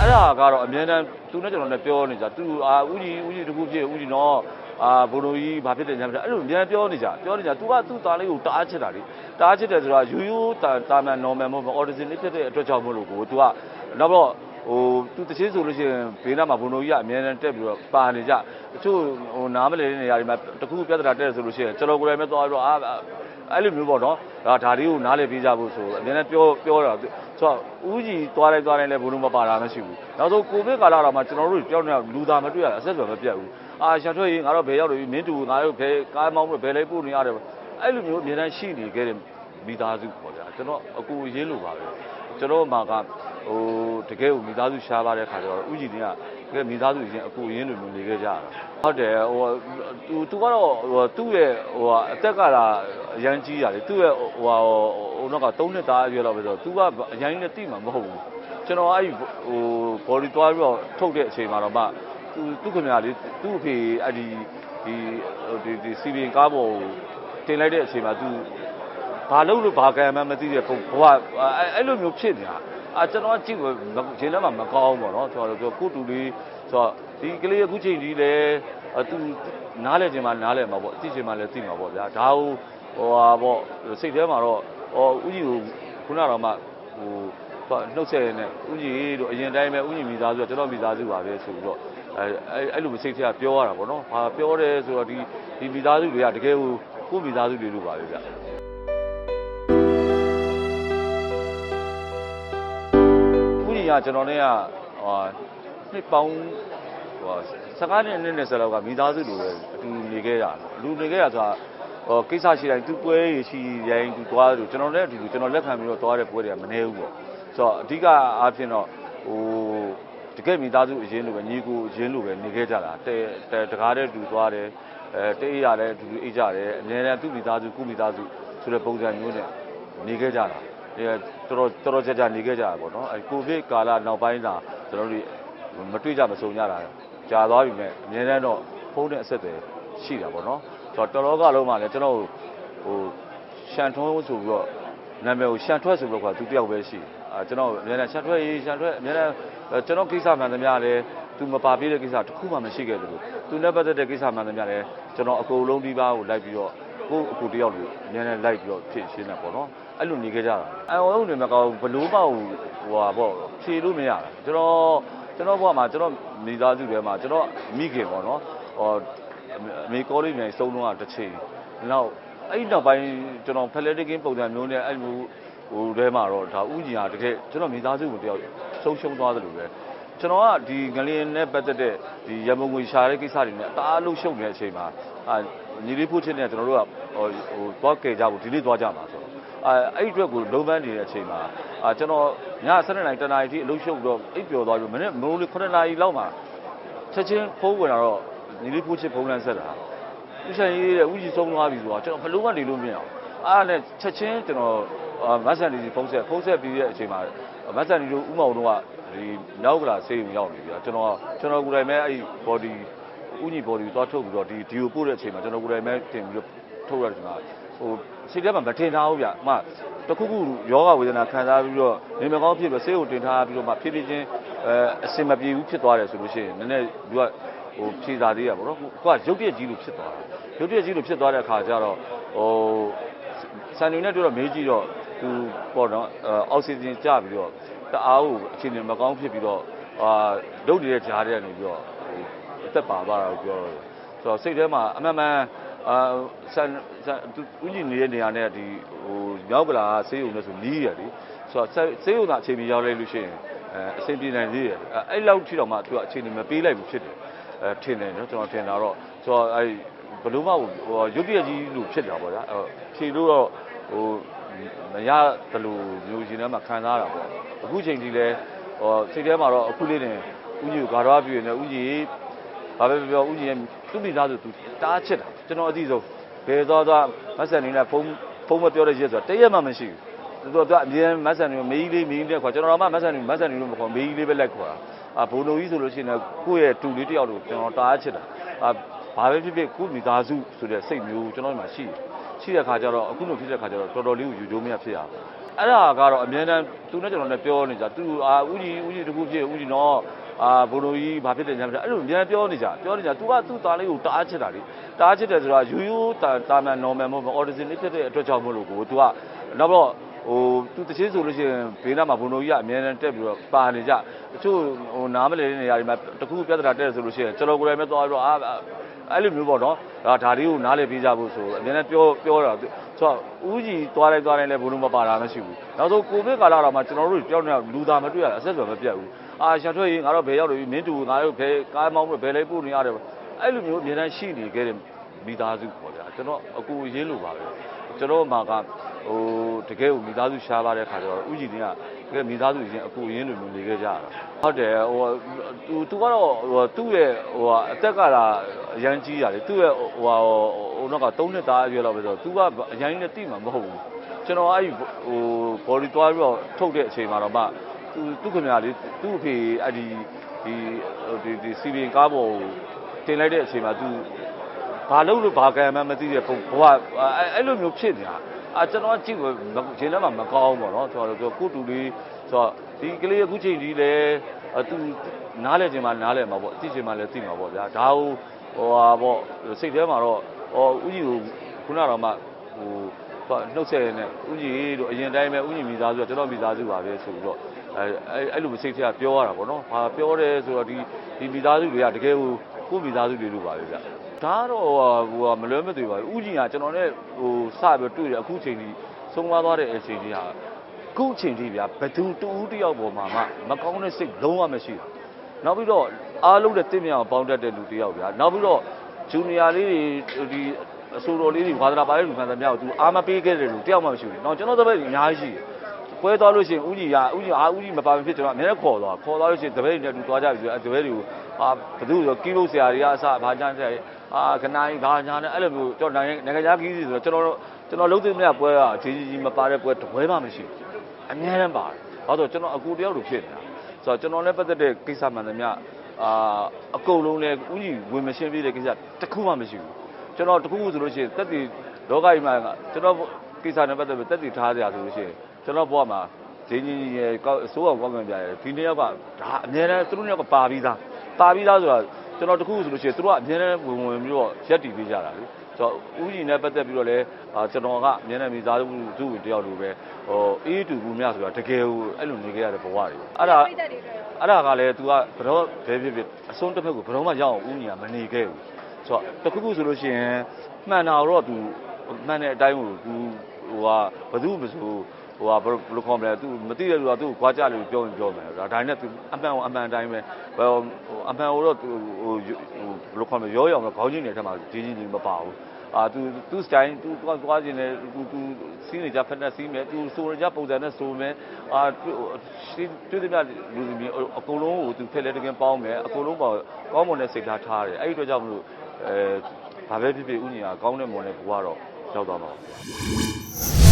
အဲ့ဒါကတော့အမြဲတမ်းသူနဲ့ကျွန်တော်နဲ့ပြောနေကြသူအာဥကြီးဥကြီးတခုဖြစ်ဥကြီးနော်အာဘုံတို့ကြီးဘာဖြစ်တယ်ညာဖြစ်တယ်အဲ့လိုအမြဲပြောနေကြပြောနေကြ तू ကသူ့သားလေးကိုတအားချစ်တာလေတအားချစ်တယ်ဆိုတာယူယူတာတာမန် normal မဟုတ်ဘူး audition လေးဖြစ်တဲ့အတွက်ကြောင့်မလို့ကို तू ကနောက်တော့ဟိုသူတချင်းဆိုလို့ရှိရင်ဘေးနားမှာဘုံတို့ကြီးကအမြဲတမ်းတက်ပြီးတော့ပါနေကြတချို့ဟိုနားမလည်တဲ့နေရာတွေမှာတခုပြဿနာတက်တယ်ဆိုလို့ရှိရင်ကျွန်တော်ကိုယ်တိုင်ပဲသွားပြီးတော့အာ အဲ့လိုမျိုးပေါ့နော်ဒါဒါလေးကိုနားလည်ပေးကြဖို့ဆိုအမြဲတမ်းပြောပြောတာဆိုတော့ဦးကြီးသွားတိုင်းသွားတိုင်းလည်းဘုံတို့မပါတာမရှိဘူးနောက်ဆုံးကိုဗစ်ကာလတော့မှကျွန်တော်တို့တယောက်နဲ့လူသားမတွေ့ရအဆက်အသွယ်မပြတ်ဘူးအာရှာထွက်ရင်ငါတော့ဘယ်ရောက်လို့မင်းတူငါတို့ဘယ်ကားမောင်းဘယ်လိုက်ပို့နေရတယ်အဲ့လိုမျိုးအမြဲတမ်းရှိနေခဲ့တဲ့မိသားစုပေါ့ဗျာကျွန်တော်အကူအရေးလိုပါပဲကျွန်တော်မှာက ဟိုတကယ်ကိုမိသားစုရှားပါတဲ့ခါကျတော့ဥကြည်တင်ကတကယ်မိသားစုချင်းအကူအရင်းလိုမျိုးနေခဲ့ကြတာဟုတ်တယ်ဟိုသူသူကတော့ဟိုသူ့ရဲ့ဟိုအသက်ကလာအရန်ကြီးရတယ်သူ့ရဲ့ဟိုဟိုတော့က3နှစ်သားအရွယ်လောက်ပဲဆိုတော့သူကအရန်နဲ့တိမှာမဟုတ်ဘူးကျွန်တော်အဲ့ဟို body သွားပြီးတော့ထုတ်တဲ့အချိန်မှာတော့မှသူသူခင်ဗျာလေးသူ့အဖေအဲ့ဒီဒီဒီဒီစီဗီကားပေါ်တင်လိုက်တဲ့အချိန်မှာသူဘာလုပ်လို့ဘာကံမှမသိတဲ့ဘဝအဲ့လိုမျိုးဖြစ်နေတာ အာကျွန်တော်ကြည့်ရင်လည်းမကောင်းပေါ့နော်ကျွန်တော်တို့ကိုတူလေးဆိုတော့ဒီကလေးအခုချိန်ကြီးလဲသူနားလဲခြင်းမှာနားလဲမှာပေါ့သိခြင်းမှာလည်းသိမှာပေါ့ဗျာဒါဟိုဟိုဟာပေါ့စိတ်ထဲမှာတော့ဟောဥကြီးကိုခုနတော့မှဟိုနှုတ်ဆက်ရတဲ့ဥကြီးတို့အရင်တိုင်းပဲဥကြီးမိသားစုကျွန်တော်မိသားစုပါပဲဆိုပြီးတော့အဲအဲ့လိုစိတ်ထဲကပြောရတာပေါ့နော်ဟာပြောတယ်ဆိုတော့ဒီဒီမိသားစုတွေကတကယ်ကိုကိုမိသားစုတွေလို့ပါပဲဗျာ ကြီးကကျွန်တော်နဲ့ကဟိုနှစ်ပေါင်းဟို15နှစ်နဲ့20လောက်ကမိသားစုလိုပဲအတူနေခဲ့ရတာလူနေခဲ့ရဆိုတာဟိုကိစ္စရှိတိုင်းသူပွဲရရှိတိုင်းသူသွားတယ်ကျွန်တော်လည်းအတူတူကျွန်တော်လက်ခံပြီးတော့သွားတဲ့ပွဲတွေကမနေဘူးပေါ့ဆိုတော့အဓိကအားဖြင့်တော့ဟိုတကယ်မိသားစုအရင်လိုပဲညီကိုအရင်လိုပဲနေခဲ့ကြတာတဲတကားတဲ့တူသွားတယ်အဲတေးရလည်းအတူတူအိတ်ကြတယ်အများနဲ့သူ့မိသားစုကုမိသားစုဆိုတဲ့ပုံစံမျိုးနဲ့နေခဲ့ကြတာအဲ တော်တော်တော်တော်ကြာကြာနေခဲ့ကြတာပေါ့နော်အဲကိုဗစ်ကာလနောက်ပိုင်းလာကျွန်တော်တို့မတွေ့ကြမဆုံကြတာကြာသွားပြီမဲ့အများနဲ့တော့ဖုန်းနဲ့အဆက်အသွယ်ရှိတာပေါ့နော်ဆိုတော့တော်တော်ကလုံးမှလည်းကျွန်တော်ဟိုရှန်ထွန်းဆိုပြီးတော့နာမည်ကိုရှန်ထွက်ဆိုပြီးတော့ကသူတယောက်ပဲရှိတယ်အာကျွန်တော်အများနဲ့ရှန်ထွက်ရေးရှန်ထွက်အများနဲ့ကျွန်တော်ကိစ္စမှန်သမျှလည်းသူမပါပြတဲ့ကိစ္စတစ်ခုမှမရှိခဲ့ဘူးသူနဲ့ပတ်သက်တဲ့ကိစ္စမှန်သမျှလည်းကျွန်တော်အကုန်လုံးဒီပါကိုလိုက်ပြီးတော့ ကိုအကူတယောက်လိုအများနဲ့လိုက်ပြီးတော့ဖြစ်ရှင်းတာပေါ့နော်အဲ့လိုနေခဲ့ကြတာအဲဟိုနေမကောဘလို့ပေါ့ဟိုဟာပေါ့ဖြေလို့မရတာကျွန်တော်ကျွန်တော်ဘဝမှာကျွန်တော်မိသားစုတွေမှာကျွန်တော်မိခင်ပေါ့နော်ဟောအမေကောလေးမြိုင်စုံတော့တစ်ချိန်နောက်အဲ့ဒီနောက်ပိုင်းကျွန်တော်ဖက်လက်တကင်းပုံစံမျိုးနဲ့အဲ့လိုဟိုထဲမှာတော့ဒါဥကြီးဟာတကယ်ကျွန်တော်မိသားစုကိုတယောက်ဆုံးရှုံးသွားတယ်လို့ပဲကျွန်တော်ကဒီငလျင်နဲ့ပတ်သက်တဲ့ဒီရမုံငွေရှာတဲ့ကိစ္စတွေနဲ့အသားလုံးရှုပ်နေတဲ့အချိန်မှာအာ ညီလေးဖို့ချင်းနဲ့ကျွန်တော်တို့ကဟိုဟိုသွားကြကြဖို့ဒီနေ့သွားကြမှာဆိုတော့အဲအဲ့ဒီအတွက်ကိုလုံးပန်းနေတဲ့အချိန်မှာအာကျွန်တော်ည7နာရီတနာရီထိအလုပ်ရှုပ်တော့အိပ်ပျော်သွားပြီးမနေ့မိုးလေး9နာရီလောက်မှာချက်ချင်းဖုန်းဝင်လာတော့ညီလေးဖို့ချင်းဖုန်းလမ်းဆက်တာဥဆိုင်ရေးတဲ့ဥကြီးဆုံးသွားပြီဆိုတော့ကျွန်တော်ဘလို့ကနေလို့မရအောင်အားနဲ့ချက်ချင်းကျွန်တော်မတ်ဆန်ဒီဖုန်းဆက်ဖုန်းဆက်ပြီးတဲ့အချိန်မှာမတ်ဆန်ဒီတို့ဥမောင်တို့ကဒီနောက်ကလာဆေးရုံရောက်နေပြီကျွန်တော်ကျွန်တော်ကိုယ်တိုင်ပဲအဲ့ဒီ body ဥညီ body ကိုသွားထုတ်ပြီးတော့ဒီဒီကိုပို့တဲ့အချိန်မှာကျွန်တော်ကိုယ်တိုင်ပဲတင်ပြီးတော့ထုတ်ရတဲ့အချိန်မှာဟိုစိတ်ထဲမှာမထင်ထားဘူးဗျအမတခုခုယောဂဝေဒနာခံစားပြီးတော့နေမကောင်းဖြစ်ပြီးဆေးကိုတင်ထားပြီးတော့မှဖြည်းဖြည်းချင်းအဲအစင်မပြေဘူးဖြစ်သွားတယ်ဆိုလို့ရှိရင်နည်းနည်းသူကဟိုဖြေစာသေးရပါတော့ကိုကရုပ်တရက်ကြီးလို့ဖြစ်သွားတာရုပ်တရက်ကြီးလို့ဖြစ်သွားတဲ့အခါကျတော့ဟိုဆန်နေနဲ့တွေ့တော့မေးကြည့်တော့သူပေါ့နော်အောက်ဆီဂျင်ကျပြီးတော့တအားကိုအခြေအနေမကောင်းဖြစ်ပြီးတော့အာဒုတ်နေတဲ့ဂျားတွေကနေပြီးတော့ဟိုအ သက်ပါသွားတာကိုပြောတော့ဆိုတော့စိတ်ထဲမှာအမှန်မှန်အာဆန်ဥကြီးနေတဲ့နေရာနဲ့ဒီဟိုမြောက်ကလာဆေးရုံနဲ့ဆိုနီးရတယ်ဆိုတော့ဆေးရုံကအချိန်ကြီးရောက်လိုက်လို့ရှိရင်အဲအဆင်ပြေနိုင်သေးတယ်အဲ့လောက်ထိတော့မှသူကအချိန်ကြီးမပေးလိုက်ဘူးဖြစ်တယ်အဲထင်တယ်နော်ကျွန်တော်ထင်တာတော့ဆိုတော့အဲ့ဘလို့မှဟိုရုပ်တရက်ကြီးလို့ဖြစ်တာပေါ့ဗျာဖြေလို့တော့ဟိုမရဘလို့မျိုးရှင်ထဲမှာခံစားရတာပေါ့အခုချိန်ကြီးလဲဟောစိတ်ထဲမှာတော့အခုလေးနေဥကြီးကိုဂါရဝပြည့်နေဥကြီး ဘာပဲပြောဥကြီးရဲ့သူ့မိသားစုသူတားချစ်တာကျွန်တော်အသိဆုံးဘယ်သွားသွားမဆက်နေနဲ့ဖုန်းဖုန်းမပြောတဲ့ရက်ဆိုတာတရက်မှမရှိဘူးသူတို့ကအမြဲမဆန်နေမေးလေးမေးလေးခေါ်ကျွန်တော်တော့မဆန်နေမဆန်နေလို့မခေါ်မေးလေးပဲလိုက်ခေါ်တာအာဘုံလိုကြီးဆိုလို့ရှိရင်ကိုယ့်ရဲ့တူလေးတယောက်လို့ကျွန်တော်တားချစ်တာအာဘာပဲဖြစ်ဖြစ်ကိုမိသားစုဆိုတဲ့စိတ်မျိုးကျွန်တော်ဒီမှာရှိတယ်ရှိတဲ့ခါကျတော့အခုလိုဖြစ်တဲ့ခါကျတော့တော်တော်လေးကိုယူကြိုးမရဖြစ်ရ အဲ့ဒါကတော့အမြဲတမ်းသူနဲ့ကျွန်တော်နဲ့ပြောနေကြသူအာဥကြီးဥကြီးတခုဖြစ်ဥကြီးတော့အာဘုံတို့ကြီးဘာဖြစ်တယ်ညာဖြစ်တယ်အဲ့လိုအမြဲတမ်းပြောနေကြပြောနေကြ तू ကသူ့သားလေးကိုတအားချစ်တာလေတအားချစ်တယ်ဆိုတာရိုးရိုးတာတာမန် normal မဟုတ်ဘူး audition လေးဖြစ်တဲ့အတွက်ကြောင့်မလို့ကို तू ကနောက်တော့ဟိုသူတချင်းဆိုလို့ရှိရင်ဘေးနားမှာဘုံတို့ကြီးကအမြဲတမ်းတက်ပြီးတော့ပါနေကြတချို့ဟိုနားမလည်တဲ့နေရာတွေမှာတခုပြဿနာတက်တယ်ဆိုလို့ရှိရင်ကျွန်တော်ကိုယ်တိုင်ပဲသွားပြီးတော့အာ အဲ့လိုမျိုးပေါ့နော်ဒါဒါလေးကိုနားလည်ပေးကြဖို့ဆိုအမြဲတမ်းပြောပြောတာဆိုတော့ဦးကြီးသွားလိုက်သွားလိုက်လဲဘုံတို့မပါတာမရှိဘူးနောက်ဆုံးကိုဗစ်ကာလတော့မှကျွန်တော်တို့တယောက်နဲ့လူသားမတွေ့ရအဆက်အသွယ်မပြတ်ဘူးအာရှာထွက်ရင်ငါတော့ဘယ်ရောက်လို့မင်းတူငါတို့ဘယ်ကားမောင်းဘယ်လေးပို့နေရတယ်အဲ့လိုမျိုးအမြဲတမ်းရှိနေခဲ့တဲ့မိသားစုပေါ့ဗျာကျွန်တော်အကူအရေးလိုပါပဲကျွန်တော်မှာက ဟိုတကယ်ကိုမိသားစုရှားပါတဲ့ခါကျတော့ဥကြည်တွေကတကယ်မိသားစုချင်းအကူအရင်းလိုမျိုးနေခဲ့ကြတာဟုတ်တယ်ဟိုသူသူကတော့ဟိုသူ့ရဲ့ဟိုအသက်ကလာအရန်ကြီးရတယ်သူ့ရဲ့ဟိုဟိုတော့က3နှစ်သားအရွယ်လောက်ပဲဆိုတော့သူကအရန်ကြီးနဲ့တိမှာမဟုတ်ဘူးကျွန်တော်အဲ့ဒီဟို body သွားပြီးတော့ထုတ်တဲ့အချိန်မှာတော့မှသူသူခင်ဗျာလေးသူ့အဖေအဲ့ဒီဒီဒီဒီစီဗီကားပေါ်တင်လိုက်တဲ့အချိန်မှာသူဘာလို့လို့ဘာကံမှမသိတဲ့ဘဝအဲ့လိုမျိုးဖြစ်နေတာ အာကျွန်တော်ကြည့်လို့ခြေထဲမှာမကောင်းပေါ့နော်ကျွန်တော်ကိုတူလေးဆိုတော့ဒီကလေးအခုချိန်ကြီးလဲသူနားလဲချိန်မှာနားလဲမှာပေါ့သိချိန်မှာလဲသိမှာပေါ့ဗျာဒါဟိုဟိုဟာပေါ့စိတ်ထဲမှာတော့ဟောဥကြီးကိုခုနတော့မှဟိုနှုတ်ဆက်နေဥကြီးတို့အရင်တိုင်းပဲဥကြီးမိသားစုကျွန်တော်မိသားစုပါပဲဆိုပြီးတော့အဲအဲ့လိုစိတ်ထဲကပြောရတာပေါ့နော်ဘာပြောတယ်ဆိုတော့ဒီဒီမိသားစုတွေကတကယ်ကိုကိုမိသားစုတွေလို့ပါပဲဗျာ ဒါကတော့ဟိုမလွဲမသွေပါဘူးဥကြီးကကျွန်တော်နဲ့ဟိုစပြီးတွေ့တယ်အခုချိန်ကြီးဆုံးသွားသွားတဲ့အချိန်ကြီးဟာအခုချိန်ကြီးဗျာဘသူတူဦးတယောက်ပေါ်မှာမှမကောင်းတဲ့စိတ်လုံးဝမရှိဘူးနောက်ပြီးတော့အားလုံးနဲ့တင့်မြအောင်ပေါင်းတတ်တဲ့လူတယောက်ဗျာနောက်ပြီးတော့ဂျူနီယာလေးတွေဒီအဆိုတော်လေးတွေဝါသနာပါတဲ့လူမှန်သမျှကိုသူအားမပေးခဲ့တဲ့လူတယောက်မှမရှိဘူး။နောက်ကျွန်တော်တပည့်အများကြီးရှိတယ်။ ပွဲသွားလို့ရှိရင်ဦးကြီးကဦးကြီးအားဦးကြီးမပါမဖြစ်ကျွန်တော်အများနဲ့ခေါ်သွားခေါ်သွားလို့ရှိရင်တပည့်တွေနဲ့တူသွားကြပြီဆိုတော့တပည့်တွေကိုအာဘသူဆိုကီးလို့ဆရာတွေကအစဘာချမ်းဆရာတွေအာခဏကြီးဘာညာနဲ့အဲ့လိုမျိုးကျွန်တော်နိုင်ငံနိုင်ငံခြားကြီးစီဆိုတော့ကျွန်တော်ကျွန်တော်လုံးသိမရပွဲကဂျီဂျီကြီးမပါတဲ့ပွဲတပွဲမှမရှိဘူးအများနဲ့ပါတယ်ဘာလို့ကျွန်တော်အကူတယောက်လိုဖြစ်နေတာဆိုတော့ကျွန်တော်လည်းပတ်သက်တဲ့ကိစ္စမှန်သမျှအာအကုန်လုံးလည်းဦးကြီးဝင်မရှင်းပြတဲ့ကိစ္စတစ်ခုမှမရှိဘူးကျွန်တော်တစ်ခုခုဆိုလို့ရှိရင်တက်တည်လောကကြီးမှာကျွန်တော်ကိစ္စနဲ့ပတ်သက်ပြီးတက်တည်ထားကြဆိုလို့ရှိရင် ကျွန်တော်ဘဝမှာဂျင်းကြီးရဲ့အစိုးရကောင်းကင်ပြရတယ်ဒီနေ့ရောက်ကဒါအများနဲ့သူတို့ရောက်ကပါပြီးသားပါပြီးသားဆိုတာကျွန်တော်တခုဆိုလို့ရှိရင်သူတို့ကအများနဲ့ဝင်ဝင်ပြီးတော့ရက်တည်ပေးကြတာလေဆိုတော့ဦးကြီးနဲ့ပတ်သက်ပြီးတော့လည်းကျွန်တော်ကအများနဲ့မိသားစုသူ့ဝင်တယောက်လိုပဲဟိုအေးတူဘူးမြဆိုတာတကယ်ကိုအဲ့လိုနေခဲ့ရတဲ့ဘဝတွေအဲ့ဒါအဲ့ဒါကလည်း तू ကဘယ်တော့ဘယ်ဖြစ်ဖြစ်အစွန်းတစ်ဖက်ကိုဘယ်တော့မှရအောင်ဦးကြီးကမနေခဲ့ဘူးဆိုတော့တခုခုဆိုလို့ရှိရင်မှန်တာတော့ तू မှန်တဲ့အတိုင်းကို तू ဟိုကဘယ်သူမှမဆို ဟိုဟာဘယ်လိုခေါ်မလဲသူမသိတဲ့လူကသူ့ကိုခွာကြလို့ပြောရင်ပြောမယ်ဒါဒါနဲ့သူအမှန်အောင်အမှန်တိုင်းပဲဟိုအမှန်ကိုတော့သူဟိုဘယ်လိုခေါ်မလဲရောရောင်တော့ခေါင်းကြီးနေတဲ့အထက်မှာဂျင်းကြီးမပါဘူးအာသူသူ style သူသွားခြင်းနဲ့သူသူစီးနေကြ fitness စီးမယ်သူဆိုရကြပုံစံနဲ့ဆိုမယ်အာသူသူတမလူစီမီအကုန်လုံးကိုသူဖက်လက်တကင်းပေါင်းမယ်အကုန်လုံးပေါ့ကောင်းမွန်တဲ့စိတ်ထားထားတယ်အဲ့ဒီတော့ကြောင့်မလို့အဲဘာပဲဖြစ်ဖြစ်ဥညင်ကကောင်းတဲ့မွန်တဲ့ဘဝတော့ရောက်သွားမှာပါ